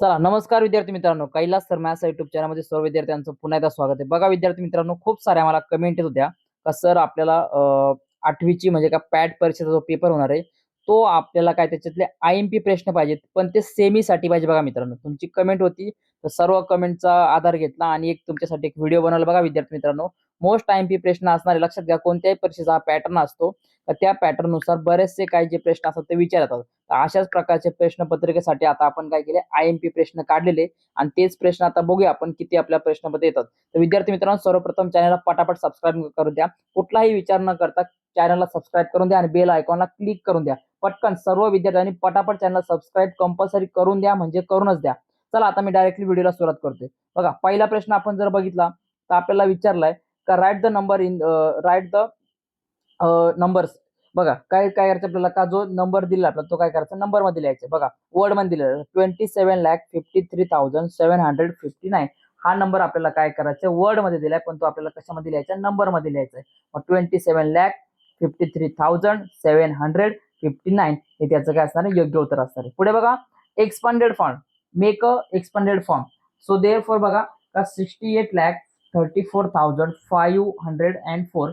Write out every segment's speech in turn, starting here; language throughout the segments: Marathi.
चला नमस्कार विद्यार्थी मित्रांनो. कैलास सर मॅथ्स युट्यूब चॅनलमध्ये सर्व विद्यार्थ्यांचं पुन्हा एकदा स्वागत आहे. बघा विद्यार्थी मित्रांनो खूप साऱ्या मला कमेंट येत होत्या का सर आपल्याला आठवीची म्हणजे का पॅट परीक्षेचा जो पेपर होणार आहे तो आपल्याला काय त्याच्यातले आय एम पी प्रश्न पाहिजेत. पण ते सेमीसाठी पाहिजे बघा मित्रांनो. तुमची कमेंट होती तर सर्व कमेंटचा आधार घेतला आणि एक तुमच्यासाठी एक व्हिडिओ बनवला बघा विद्यार्थी मित्रांनो. मोस्ट आय एम पी प्रश्न असणारे लक्षात घ्या कोणत्याही परीक्षेचा हा पॅटर्न असतो तर त्या पॅटर्ननुसार बरेचसे काही जे प्रश्न असतात ते विचारतात. तर अशाच प्रकारचे प्रश्नपत्रिकेसाठी आता आपण काय केले आय एम पी प्रश्न काढलेले आणि तेच प्रश्न आता बघूया आपण किती आपल्या प्रश्नामध्ये येतात. तर विद्यार्थी मित्रांनो सर्वप्रथम चॅनलला पटापट सबस्क्राईब करून द्या. कुठलाही विचार न करता चॅनलला सबस्क्राईब करून द्या आणि बेल आयकॉनला क्लिक करून द्या. पटकन सर्व विद्यार्थ्यांनी पटापट चॅनल सबस्क्राईब कंपल्सरी करून द्या म्हणजे करूनच द्या. चला आता मी डायरेक्टली व्हिडिओला सुरुवात करते. बघा पहिला प्रश्न आपण जर बघितला तर आपल्याला विचारलाय का write the number in write the numbers बघा काय काय करायचं आपल्याला? का जो नंबर दिला आपला तो काय करायचा? नंबरमध्ये लिहायचा. बघा वर्डमध्ये twenty seven lakh fifty three thousand seven hundred fifty nine हा नंबर आपल्याला काय करायचा? वर्डमध्ये दिलाय पण तो आपल्याला कशामध्ये लिहायचा? नंबरमध्ये लिहायचा आहे. मग twenty seven lakh fifty three thousand seven hundred fifty nine हे त्याचं काय असणार आहे? योग्य उत्तर असणार आहे. पुढे बघा expanded form make a expanded form so therefore बघा का sixty eight lakh thirty four thousand five hundred and four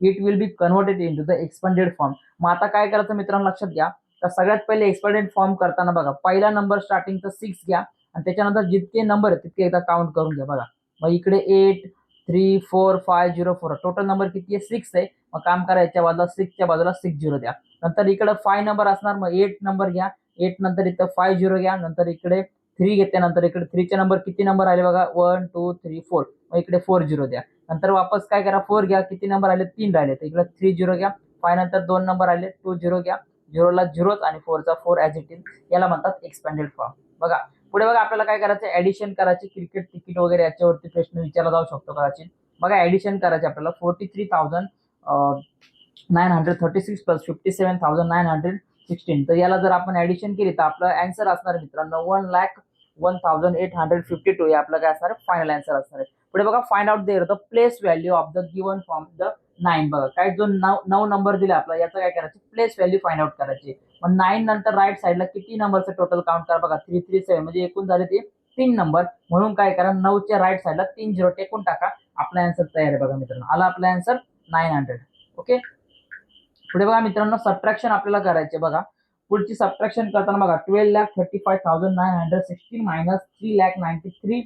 it will be converted into the expanded form मग आता काय करायचं मित्रांनो लक्षात घ्या. तर सगळ्यात पहिले एक्सपांडेड फॉर्म करताना बघा. पहिला नंबर स्टार्टिंगचा सिक्स घ्या. आणि त्याच्यानंतर जितके नंबर आहेत तितके एकदा काउंट करून घ्या बघा. मग इकडे eight three four five zero four total number किती आहे? सिक्स आहे. मग काम करा याच्या बाजूला सिक्सच्या बाजूला सिक्स झिरो द्या. नंतर इकडे फाय नंबर असणार मग एट नंबर घ्या. एट नंतर इथं फाय झिरो घ्या. नंतर इकडे थ्री घेतल्यानंतर इकडे थ्रीचे नंबर किती नंबर आले बघा? वन टू थ्री फोर मग इकडे फोर झिरो द्या. नंतर वापस काय करा? फोर घ्या. किती नंबर आले? तीन राहिले. तर इकडे थ्री झिरो घ्या. फाय नंतर दोन नंबर आले. टू झिरो घ्या. झिरोला झिरोच आणि फोरचा फोर ॲज इट इज याला म्हणतात एक्सपेंडेड फॉर्म बघा. पुढे बघा आपल्याला काय करायचं ऍडिशन करायचे क्रिकेट तिकीट वगैरे याच्यावरती प्रश्न विचारला जाऊ शकतो कदाचित. बघा ऍडिशन करायचे आपल्याला. Forty three thousand nine hundred thirty six plus fifty seven thousand nine hundred sixteen तर याला जर आपण ऍडिशन केली तर आपलं अँसर असणार मित्रांनो one lakh one thousand eight hundred fifty two हे आपलं काय असणार फायनल अँसर असणार आहे. पुढे बघा find out there the place value of the given from the nine बघा. काय जो नऊ नऊ नंबर दिला आपला याचं काय करायचं? प्लेस व्हॅल्यू फाइंड आउट करायची. मग नाईन नंतर राईट साईडला किती नंबरचं टोटल काउंट करा बघा. थ्री थ्री सेवन म्हणजे एकूण झाले ते तीन नंबर म्हणून काय करा नऊच्या राईट साईडला तीन झिरो टेकून टाका. आपला अँसर तयार आहे बघा मित्रांनो. आला आपला अँसर नाईन हंड्रेड ओके पुढे बघा मित्रांनो सबट्रॅक्शन आपल्याला करायचे बघा. पुढची सबट्रॅक्शन करताना बघा twelve lakh thirty five thousand nine hundred sixteen minus three lakh ninety three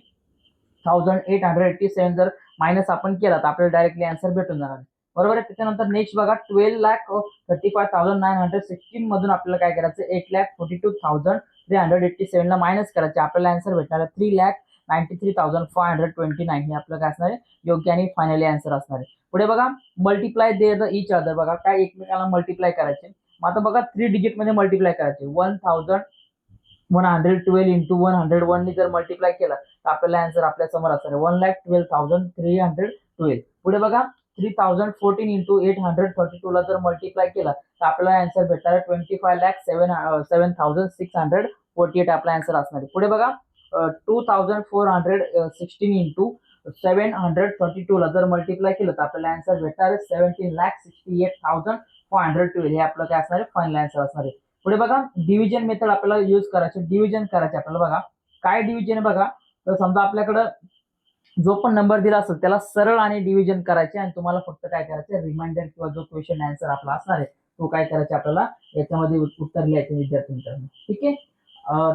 thousand eight hundred eighty seven जर मायनस आपण केला तर आपल्याला डायरेक्टली आन्सर भेटून जाणार बरोबर आहे? त्याच्यानंतर नेक्स्ट बघा twelve lakh thirty five thousand nine hundred sixteen मधून आपल्याला काय करायचं? Eight lakh forty two thousand three hundred eighty सेव्हनला minus करायचे. आपल्याला आन्सर भेटणार आहे three lakh ninety three thousand five hundred twenty nine हे आपलं काय असणार आहे? योग्य आणि फायनली आन्सर असणार आहे. पुढे बघा multiply they the each other बघा काय एकमेकाला मल्टिप्लाय करायचे? मग आता बघा थ्री डिजिटमध्ये मल्टिप्लाय करायचे. One thousand one hundred twelve into one hundred वननी जर मल्टिप्लाय केला तर आपल्याला आन्सर आपल्यासमोर असणार आहे. One lakh twelve thousand three hundred twelve पुढे बघा three thousand fourteen into eight hundred thirty two ला जर मल्टिप्लाय केला तर आपल्याला आन्सर भेटणार twenty five lakh seven seven thousand six hundred forty eight आपला आन्सर असणार आहे. पुढे बघा two thousand four hundred sixteen into seven hundred thirty two ला जर मल्टिप्लाय केलं तर आपल्याला आन्सर भेटणार आहे seventeen lakh sixty eight thousand four hundred twelve हे आपलं काय असणार आहे? फायनल आन्सर असणार आहे. पुढे बघा डिव्हिजन मेथड आपल्याला यूज करायचे डिव्हिजन करायचे आपल्याला बघा. काय डिव्हिजन बघा? तर समजा आपल्याकडं जो पण नंबर दिला असेल त्याला सरळ आणि डिव्हिजन करायचे आणि तुम्हाला फक्त काय करायचं रिमाइंडर किंवा जो क्वेश्चन आन्सर आपला असणार आहे तो काय करायचा आपल्याला? याच्यामध्ये उत्तर लिहायचे विद्यार्थी मित्रांनो ठीक आहे?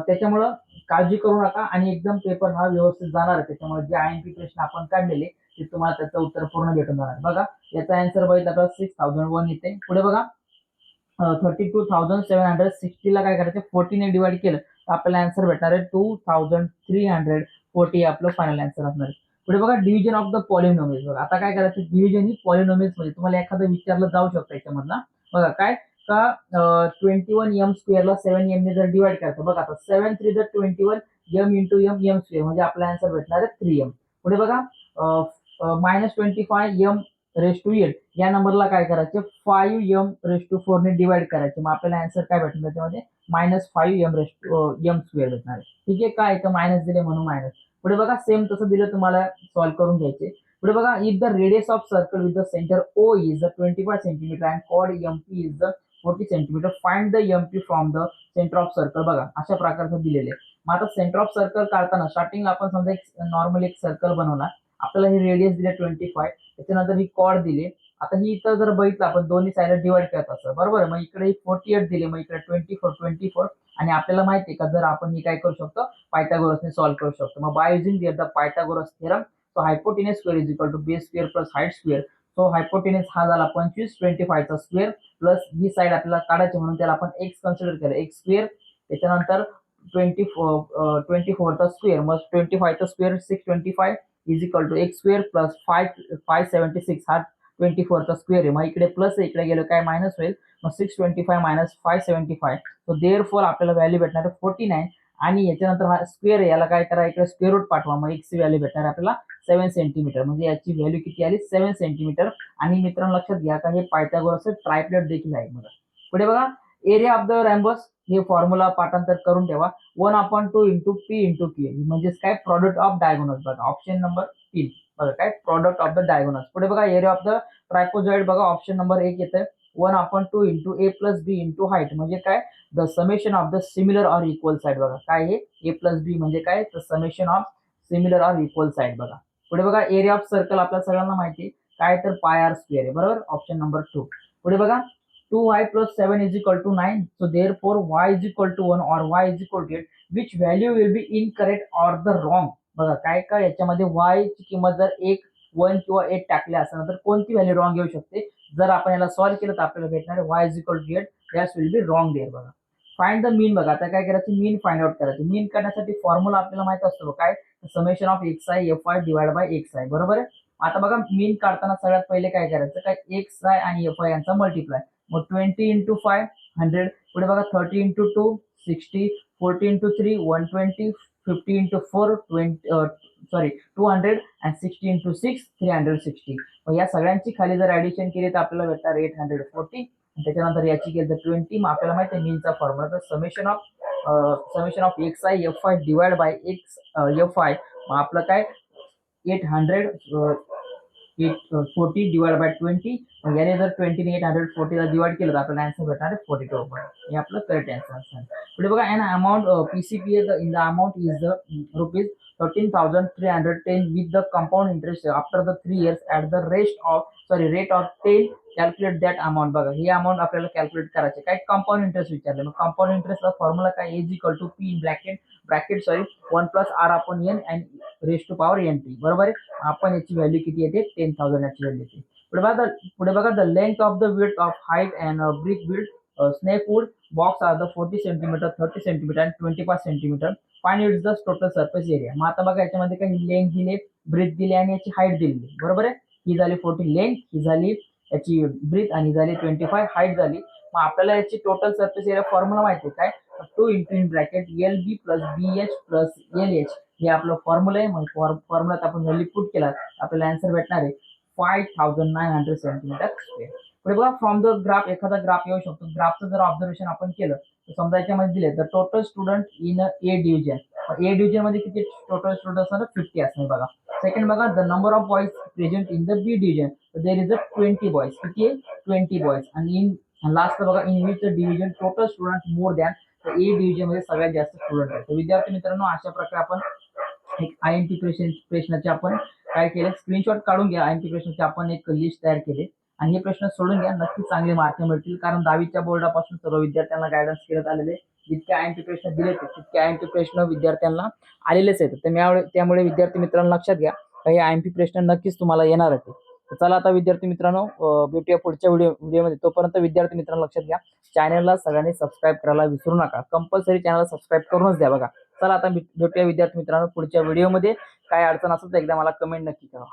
त्याच्यामुळं काळजी करू नका आणि एकदम पेपर हा व्यवस्थित जाणार आहे. त्याच्यामुळे जे आय एम पी प्रश्न आपण काढलेले ते तुम्हाला त्याचं उत्तर पूर्ण भेटून जाणार बघा याचा आन्सर बघितला तर सिक्स थाउजंड वन येते. पुढे बघा. Thirty two thousand seven hundred सिक्स्टीला काय करायचं? फोर्टीने डिवाइड केलं तर आपल्याला आन्सर भेटणार आहे two thousand three hundred forty आपलं फायनल आन्सर असणार आहे. पुढे बघा डिव्हिजन ऑफ द पॉलिनोमिल्स बघा आता काय करायचं? डिव्हिजन ही पॉलिनोमिल्स म्हणजे तुम्हाला एखादं विचारलं जाऊ शकतं याच्यामधला बघा काय? का ट्वेंटी वन एम स्क्वेअरला सेवन एम ने जर डिवाइड करायचं बघा आता सेवन थ्री जर twenty one M into M M square म्हणजे आपला आन्सर भेटणार आहे थ्री एम पुढे बघा minus twenty five M raise to eight या नंबरला काय करायचे? Five M raise to four ने डिवाइड करायचे. मग आपल्याला आन्सर काय भेटणार त्याच्यामध्ये? Minus five M raise to M square भेटणार आहे. ठीक आहे? काय तर मायनस दिले म्हणून मायनस पुढे बघा सेम तसं दिलं तुम्हाला सॉल्व्ह करून घ्यायचे. पुढे बघा if the radius of circle with the centre O is the twenty five centimetre and cod M P is the forty centimetre find the M P from the centre of circle बघा अशा प्रकारचं दिलेले आहे. मग आता सेंटर ऑफ सर्कल काढताना स्टार्टिंग आपण समजा एक नॉर्मल एक सर्कल बनवला आपल्याला हे रेडियस दिले ट्वेंटी फाय त्याच्यानंतर ही कॉर्ड दिली. आता ही इथं जर बघितलं आपण दोन्ही साईडला डिवाइड करत असं. बरोबर मग इकडे फोर्टी एट दिले मग इकडे ट्वेंटी फोर ट्वेंटी फोर आणि आपल्याला माहिती आहे का जर आपण ही काय करू शकतो? पायथागोरसने सॉल्व्ह करू शकतो. मग by using the Pythagoras theorem so hypotenuse square is equal to base square plus height square so hypotenuse हा झाला पंचवीस ट्वेंटी फायचा स्क्वेअर प्लस ही साईड आपल्याला काढायची म्हणून त्याला आपण एक्स कन्सिडर केलं. एक्स स्क्वेअर त्याच्यानंतर ट्वेंटी फोर ट्वेंटी फोरचा स्क्वेअर मग twenty फायचा square six twenty five is equal to X square plus five five seventy six हा ट्वेंटी फोरचा स्क्वेअर आहे. मग इकडे प्लस आहे इकडे गेलो काय मायनस होईल? मग six twenty five minus five seventy five so therefore आपल्याला व्हॅल्यू भेटणार आहे फोर्टी नाईन आणि याच्यानंतर हा स्क्वेअर आहे याला काय करा इकडे स्क्वेअर रूट पाठवा. मग एक्सची व्हॅल्यू भेटणार आहे आपल्याला सेव्हन सेंटीमीटर म्हणजे याची व्हॅल्यू किती आली? सेव्हन सेंटीमीटर आणि मित्रांनो लक्षात घ्या का हे पायथागोरसचं ट्रायप्लेट देखील आहे. बघा पुढे बघा. एरिया ऑफ द रॅम्बस हे फॉर्म्युला पाठांतर करून ठेवा. One upon two into P into Q म्हणजेच काय? प्रॉडक्ट ऑफ डायगोनस बघा ऑप्शन नंबर तीन. बघा काय? प्रॉडक्ट ऑफ द डायगोनस पुढे बघा एरिया ऑफ द ट्रायपोजॉइड बघा ऑप्शन नंबर एक येतं one upon two into A plus B into height म्हणजे काय? The summation of the similar or equal side बघा काय हे? ए प्लस बी म्हणजे काय? The summation of similar or equal side बघा. पुढे बघा एरिया ऑफ सर्कल आपल्या सगळ्यांना माहिती काय? तर पाय आर स्क्वेअर आहे. बरोबर? ऑप्शन नंबर टू पुढे बघा two Y plus seven is equal to nine so therefore Y is equal to one or Y is equal to eight which value will be incorrect or the wrong बघा काय काय याच्यामध्ये वाय ची किंमत जर एक वन किंवा एट टाकले असेल तर कोणती व्हॅल्यू रॉंग येऊ शकते? जर आपण याला सॉल्व्ह केलं तर आपल्याला भेटणार Y is equal to eight that will be wrong there बघा. फाइंड द मीन बघा आता काय करायचं? मीन फाइंड आउट करायचं. मीन करण्यासाठी फॉर्म्युला आपल्याला माहीत असतो काय? Summation of X I F I divide by X I बरोबर आहे? आता बघा मीन काढताना सगळ्यात पहिले काय करायचं? काय? एक्स आय आणि एफ आय यांचा मल्टिप्लाय मग ट्वेंटी इंटू फाय हंड्रेड पुढे बघा thirty into two sixty forty into three one twenty fifty into four twenty sorry two hundred and sixty into six three hundred sixty मग या सगळ्यांची खाली जर ॲडिशन केली तर आपल्याला भेटणार एट हंड्रेड फोर्टी त्याच्यानंतर याची केली तर ट्वेंटी मग आपल्याला माहिती आहे मीनचा फॉर्म्युला तर summation of summation of X I F I divide by X F I मग आपलं काय? Eight hundred forty divide by twenty मग याने जर ट्वेंटीने एट हंड्रेड फोर्टीला डिवाइड केलं तर आपल्याला आन्सर भेटणार आहे फोर्टी टू हे आपलं करेक्ट आन्सर असणार पुढे बघा an amount P C P in the amount is the rupees thirteen thousand three hundred ten with the compound interest after the three years at the rest of sorry rate of ten calculate that amount बघा हे अमाऊंट आपल्याला कॅल्क्युलेट करायचे. काय? कंपाऊंड इंटरेस्ट विचारले. मग कंपाऊंड इंटरेस्टचा फॉर्म्युला काय? Is equal to P in bracket bracket sorry one plus R आपण N and raise to power N T बरोबर आहे? आपण याची व्हॅल्यू किती येते? टेन थाउजंड याची व्हॅल्यू येते. पुढे बघा पुढे बघा the length of the width of height and brick width snake wood box are the forty centimetre thirty centimetre and twenty five centimetre find its the total surface area मग आता बघा याच्यामध्ये काही लेंथ दिली ब्रिथ दिली आणि याची हाईट दिली. बरोबर आहे? ही झाली फोर्टी लेंथ ही झाली याची ब्रिथ आणि झाली ट्वेंटी फाय हाईट झाली. मग आपल्याला याची टोटल सर्फेस एरिया फॉर्म्युला माहिती आहे काय? Two into in bracket L B plus B H plus L H हे आपलं फॉर्म्युला आहे. मग फॉर्म्युलात आपण व्हॅल्यू पुट केला आपल्याला आन्सर भेटणार आहे. Five thousand nine hundred centimetre square पुढे बघा फ्रॉम द ग्राफ एखादा ग्राफ येऊ शकतो. ग्राफचं जर ऑब्झर्वेशन आपण केलं तर समजा याच्यामध्ये दिले तर total student in A division A डिव्हिजनमध्ये किती टोटल स्टुडंट असणार? फिफ्टी असणार बघा. सेकंड बघा the number of boys present in the B division there is a twenty boys किती आहे? ट्वेंटी बॉईज आणि इन लास्ट बघा in which division total student more than तर ए डिव्हिजनमध्ये सगळ्यात जास्त स्टुडंट आहे. तर विद्यार्थी मित्रांनो अशा प्रकारे आपण एक आय एम पी प्रश्न प्रश्नाचे आपण काय केले? स्क्रीनशॉट काढून घ्या. आय एम पी प्रश्नाचे आपण एक लिस्ट तयार केले. आणि हे प्रश्न सोडून घ्या. नक्की चांगले मार्क मिळतील. कारण दहावीच्या बोर्डापासून सर्व विद्यार्थ्यांना गायडन्स करत आलेले जितके आय एम पी प्रश्न दिले तितके आय एम पी प्रश्न विद्यार्थ्यांना आलेलेच आहेत. तर त्यामुळे विद्यार्थी मित्रांनो लक्षात घ्या. काही आय एम पी प्रश्न नक्कीच तुम्हाला येणार आहेत. चला आता विद्यार्थी मित्रांनो भेटूया पुढच्या व्हिडिओ व्हिडिओमध्ये तोपर्यंत विद्यार्थी मित्रांनो लक्षात घ्या. चॅनलला सगळ्यांनी सबस्क्राईब करायला विसरू नका. कंपल्सरी चॅनलला सबस्क्राईब करूनच द्या बघा. चला आता भेटूया विद्यार्थी मित्रांनो पुढच्या व्हिडिओमध्ये काय अडचण असेल तर एकदा मला कमेंट नक्की करा